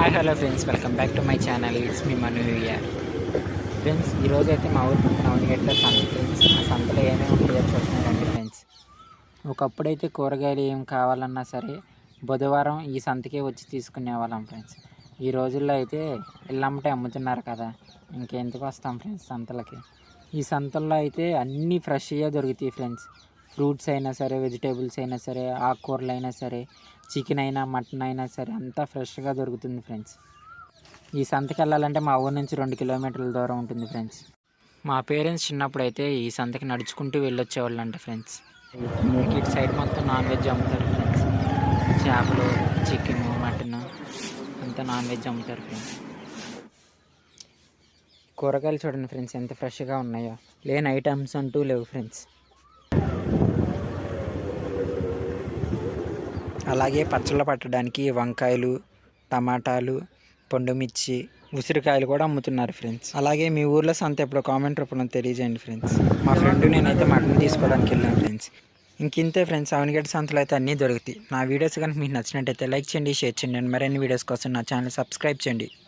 Hi hello friends welcome back to my channel it's me Manu year friends ఈరోజు అయితే మా ఊరు నవనగేట్లో సంత. ఫ్రెండ్స్ ఆ సంతలో ఏమేమి ఉంటాయో చూస్తున్నారండి ఫ్రెండ్స్. ఒకప్పుడైతే కూరగాయలు ఏం కావాలన్నా సరే బుధవారం ఈ సంతకే వచ్చి తీసుకునేవాళ్ళం ఫ్రెండ్స్. ఈ రోజుల్లో అయితే ఇల్లమ్మటే అమ్ముతున్నారు కదా. ఇంకెందుకు వస్తాం ఫ్రెండ్స్ సంతలకి? ఈ సంతల్లో అయితే అన్నీ ఫ్రెష్గా దొరుకుతాయి ఫ్రెండ్స్. ఫ్రూట్స్ అయినా సరే వెజిటేబుల్స్ అయినా సరే ఆకుకూరలు అయినా సరే చికెన్ అయినా మటన్ అయినా సరే అంతా ఫ్రెష్గా దొరుకుతుంది ఫ్రెండ్స్. ఈ సంతకి వెళ్ళాలంటే మా ఊరు నుంచి రెండు కిలోమీటర్ల దూరం ఉంటుంది ఫ్రెండ్స్. మా పేరెంట్స్ చిన్నప్పుడు అయితే ఈ సంతకి నడుచుకుంటూ వెళ్ళొచ్చేవాళ్ళు అంట ఫ్రెండ్స్ ఇటు సైడ్ మొత్తం నాన్ వెజ్ అమ్ముతారు ఫ్రెండ్స్. చేపలు చికెన్ మటన్ అంతా నాన్ వెజ్ అమ్ముతారు ఫ్రెండ్స్. కూరగాయలు చూడండి ఫ్రెండ్స్ ఎంత ఫ్రెష్గా ఉన్నాయో. లేని ఐటమ్స్ అంటూ లేవు ఫ్రెండ్స్. అలాగే పచ్చళ్ళు పట్టడానికి వంకాయలు టమాటాలు పండుమిర్చి ఉసిరికాయలు కూడా అమ్ముతున్నారు ఫ్రెండ్స్ అలాగే మీ ఊర్లో సంత ఎప్పుడు కామెంట్ రూపంలో తెలియజేయండి ఫ్రెండ్స్ మా ఫ్రెండ్ నేనైతే మటన్ తీసుకోవడానికి వెళ్ళాను ఫ్రెండ్స్ ఇంకింతే ఫ్రెండ్స్ అవనిగడ్డ సంతలో అయితే అన్నీ దొరుకుతాయి. నా వీడియోస్ కనుక మీకు నచ్చినట్టయితే లైక్ చేయండి షేర్ చేయండి. మరిన్ని వీడియోస్ కోసం నా ఛానల్ సబ్స్క్రైబ్ చేయండి.